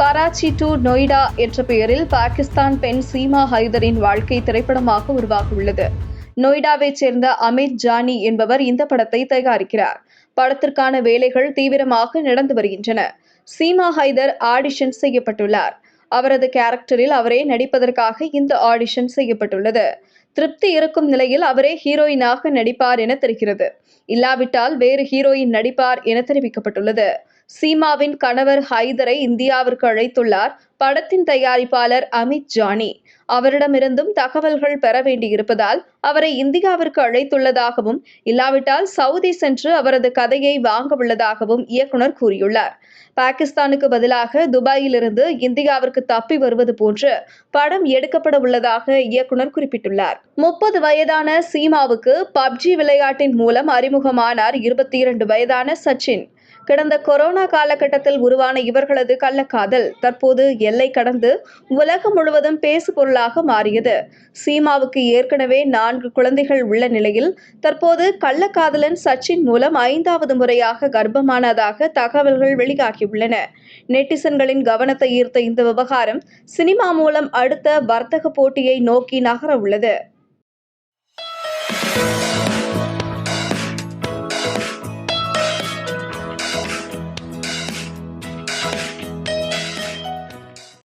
Karachi to Noida என்ற பெயரில் பாகிஸ்தான் பெண் சீமா ஹைதரின் வாழ்க்கை திரைப்படமாக உருவாகியுள்ளது. நொய்டாவைச் சேர்ந்த அமித் ஜானி என்பவர் இந்த படத்தை தயாரிக்கிறார். படத்திற்கான வேலைகள் தீவிரமாக நடந்து வருகின்றன. சீமா ஹைதர் ஆடிஷன் செய்யப்பட்டுள்ளார். அவரது கேரக்டரில் அவரே நடிப்பதற்காக இந்த ஆடிஷன் செய்யப்பட்டுள்ளது. திருப்தி இருக்கும் நிலையில் அவரே ஹீரோயினாக நடிப்பார் என தெரிகிறது. இல்லாவிட்டால் வேறு ஹீரோயின் நடிப்பார் என தெரிவிக்கப்பட்டுள்ளது. சீமாவின் கணவர் ஹைதரை இந்தியாவிற்கு அழைத்துள்ளார். படத்தின் தயாரிப்பாளர் அமித் ஜானி. அவரிடமிருந்தும் தகவல்கள் பெற வேண்டியிருப்பதால் அவரை இந்தியாவிற்கு அழைத்துள்ளதாகவும் இல்லாவிட்டால் சவுதி சென்று அவரது கதையை வாங்க உள்ளதாகவும் இயக்குனர் கூறியுள்ளார். பாகிஸ்தானுக்கு பதிலாக துபாயிலிருந்து இந்தியாவிற்கு தப்பி வருவது போன்று படம் எடுக்கப்பட உள்ளதாக இயக்குனர் குறிப்பிட்டுள்ளார். முப்பது வயதான சீமாவுக்கு பப்ஜி விளையாட்டின் மூலம் அறிமுகமானார் இருபத்தி இரண்டு வயதான சச்சின். கடந்த கொரோனா காலகட்டத்தில் உருவான இவர்களது கள்ளக்காதல் தற்போது எல்லை கடந்து உலகம் முழுவதும் பேசு பொருளாக மாறியது. சீமாவுக்கு ஏற்கனவே நான்கு குழந்தைகள் உள்ள நிலையில் தற்போது கள்ளக்காதலன் சச்சின் மூலம் ஐந்தாவது முறையாக கர்ப்பமானதாக தகவல்கள் வெளியாகியுள்ளன. நெட்டிசன்களின் கவனத்தை ஈர்த்த இந்த விவகாரம் சினிமா மூலம் அடுத்த வர்த்தக போட்டியை நோக்கி நகர உள்ளது